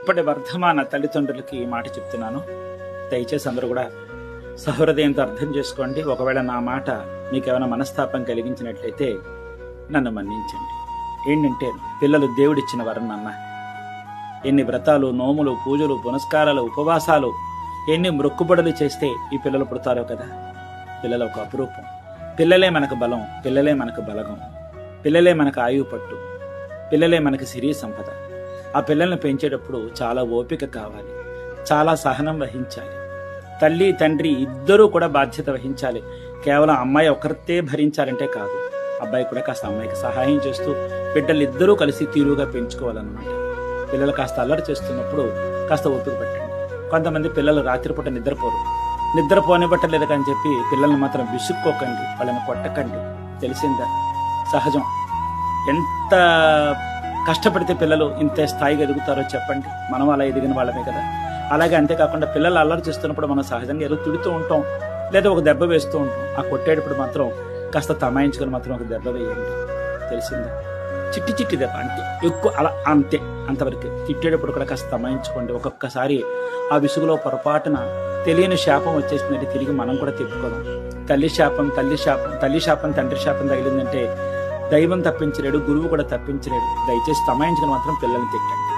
ఇప్పటి వర్ధమాన తల్లిదండ్రులకి ఈ మాట చెప్తున్నాను. దయచేసి అందరూ కూడా సహృదయంతో అర్థం చేసుకోండి. ఒకవేళ నా మాట మీకు ఏమైనా మనస్తాపం కలిగించినట్లయితే నన్ను మన్నించండి. ఏంటంటే పిల్లలు దేవుడిచ్చిన వరం నాన్న ఎన్ని వ్రతాలు నోములు పూజలు పునస్కారాలు ఉపవాసాలు ఎన్ని మొక్కుబడులు చేస్తే ఈ పిల్లలు పుడతారో కదా. పిల్లల ఒక అపురూపం. పిల్లలే మనకు బలం పిల్లలే మనకు బలగం. పిల్లలే మనకు ఆయువు పట్టు. పిల్లలే మనకు సిరి సంపద. ఆ పిల్లల్ని పెంచేటప్పుడు చాలా ఓపిక కావాలి. చాలా సహనం వహించాలి. తల్లి తండ్రి ఇద్దరూ కూడా బాధ్యత వహించాలి. కేవలం అమ్మాయి ఒకరితే భరించాలంటే కాదు. అబ్బాయి కూడా కాస్త అమ్మాయికి సహాయం చేస్తూ బిడ్డలు ఇద్దరూ కలిసి తీరుగా పెంచుకోవాలన్నమాట. పిల్లలు కాస్త అల్లరి చేస్తున్నప్పుడు కాస్త ఓపిక పెట్టండి. కొంతమంది పిల్లలు రాత్రిపూట నిద్రపోరు. నిద్రపోనివ్వటలేదు అని చెప్పి పిల్లల్ని మాత్రం విసుక్కోకండి. వాళ్ళని కొట్టకండి. తెలిసిందా. సహజం. ఎంత కష్టపడితే పిల్లలు ఇంత స్థాయిగా ఎదుగుతారో చెప్పండి. మనం అలా ఎదిగిన వాళ్ళమే కదా. అలాగే అంతేకాకుండా పిల్లలు అల్లరి చేస్తున్నప్పుడు మనం సహజంగా ఏదో తిడుతూ ఉంటాం. లేదా ఒక దెబ్బ వేస్తూ ఉంటాం. ఆ కొట్టేటప్పుడు మాత్రం కాస్త తమాయించుకొని మాత్రం ఒక దెబ్బ వేయండి. తెలిసిందా? చిట్టి చిట్టి దెబ్బ అంతే. ఎక్కువ అలా అంతే. అంతవరకు. తిట్టేటప్పుడు కూడా కాస్త తమాయించుకోండి. ఒక్కొక్కసారి ఆ విసుగులో పొరపాటున తెలియని శాపం వచ్చేసిందంటే తిరిగి మనం కూడా తిప్పుకోదాం తల్లి శాపం తల్లి శాపం తల్లి శాపం తండ్రి శాపం తగిలిందంటే దైవం తప్పించలేడు గురువు కూడా తప్పించలేడు. దయచేసి తమాయించుకుని మాత్రం పిల్లల్ని తిట్టండి.